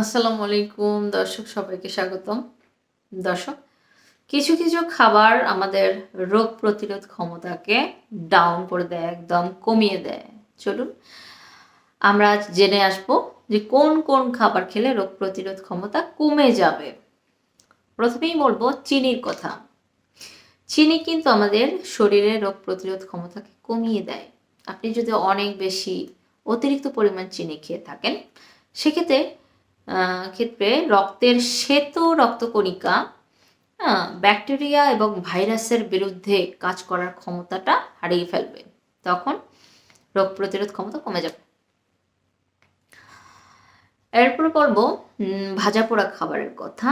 আসসালামু আলাইকুম, দর্শক, সবাইকে স্বাগতম। দর্শক, কিছু কিছু খাবার আমাদের রোগ প্রতিরোধ ক্ষমতাকে ডাউন করে দেয়, একদম কমিয়ে দেয়। চলুন, আমরা আজ জেনে আসব যে কোন কোন খাবার খেলে রোগ প্রতিরোধ ক্ষমতা কমে যাবে। প্রথমেই বলব চিনির কথা। চিনি কিন্তু আমাদের শরীরে রোগ প্রতিরোধ ক্ষমতাকে কমিয়ে দেয়। আপনি যদি অনেক বেশি অতিরিক্ত পরিমাণ চিনি খেয়ে থাকেন, সেক্ষেত্রে ক্ষেত্রে রক্তের শ্বেত রক্তকণিকা ব্যাকটেরিয়া এবং ভাইরাসের বিরুদ্ধে কাজ করার ক্ষমতাটা হারিয়ে ফেলবে। তখন রোগ প্রতিরোধ ক্ষমতা কমে যাবে। এরপর বলব ভাজা পোড়া খাবারের কথা।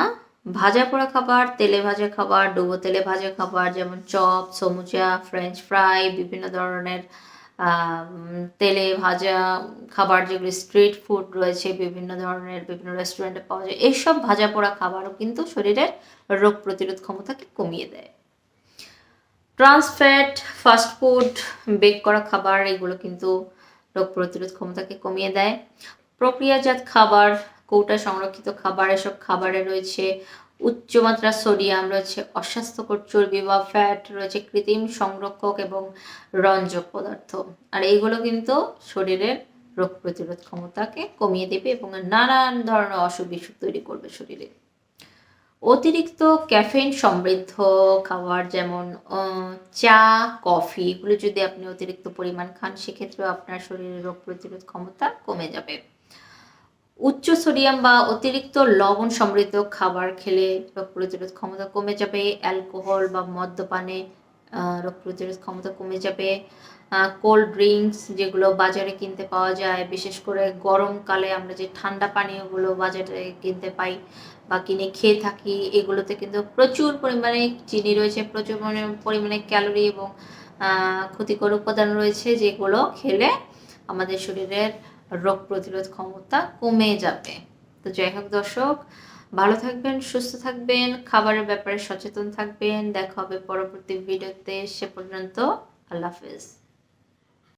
ভাজা পোড়া খাবার তেলে ভাজা খাবার ডুবো তেলে ভাজা খাবার যেমন চপ সমুচা ফ্রেঞ্চ ফ্রাই বিভিন্ন ধরনের আহ, তেলে ভাজা খাবার যেগুলো স্ট্রিট ফুড রয়েছে, বিভিন্ন ধরনের, বিভিন্ন রেস্টুরেন্টে পাওয়া যায়, এইসব ভাজা পোড়া খাবারও কিন্তু শরীরের রোগ প্রতিরোধ ক্ষমতাকে কমিয়ে দেয়। ট্রান্সফ্যাট ফাস্টফুড বেক করা খাবার, এগুলো কিন্তু রোগ প্রতিরোধ ক্ষমতাকে কমিয়ে দেয়। প্রক্রিয়াজাত খাবার, কৌটা সংরক্ষিত খাবার, এসব খাবারে রয়েছে উচ্চমাত্রা সোডিয়াম রয়েছে, অস্বাস্থ্যকর চর্বি বা ফ্যাট রয়েছে, কৃত্রিম সংরক্ষক এবং রঞ্জক পদার্থ। আর এইগুলো কিন্তু শরীরের রোগ প্রতিরোধ ক্ষমতাকে কমিয়ে দেবে এবং নানান ধরনের অসুখ বিসুখ তৈরি করবে শরীরে। অতিরিক্ত ক্যাফেইন সমৃদ্ধ খাবার যেমন চা, কফি, এগুলো যদি আপনি অতিরিক্ত পরিমাণ খান, সেক্ষেত্রেও আপনার শরীরের রোগ প্রতিরোধ ক্ষমতা কমে যাবে। উচ্চ সোডিয়াম বা অতিরিক্ত লবণ সমৃদ্ধ খাবার খেলে রোগ প্রতিরোধ ক্ষমতা কমে যাবে, অ্যালকোহল বা মদ্যপানে রোগ প্রতিরোধ ক্ষমতা কমে যাবে কোল্ড ড্রিঙ্কস যেগুলো বাজারে কিনতে পাওয়া যায়, বিশেষ করে গরমকালে আমরা যে ঠান্ডা পানীয়গুলো বাজারে কিনতে পাই বা কিনে খেয়ে থাকি, এগুলোতে কিন্তু প্রচুর পরিমাণে চিনি রয়েছে, প্রচুর পরিমাণে- ক্যালোরি এবং ক্ষতিকর উপাদান রয়েছে যেগুলো খেলে আমাদের শরীরের রোগ প্রতিরোধ ক্ষমতা কমে যাবে। তো যাই হোক দর্শক, ভালো থাকবেন, সুস্থ থাকবেন, খাবারের ব্যাপারে সচেতন থাকবেন। দেখা হবে পরবর্তী ভিডিওতে, সে পর্যন্ত আল্লাহ হাফেজ।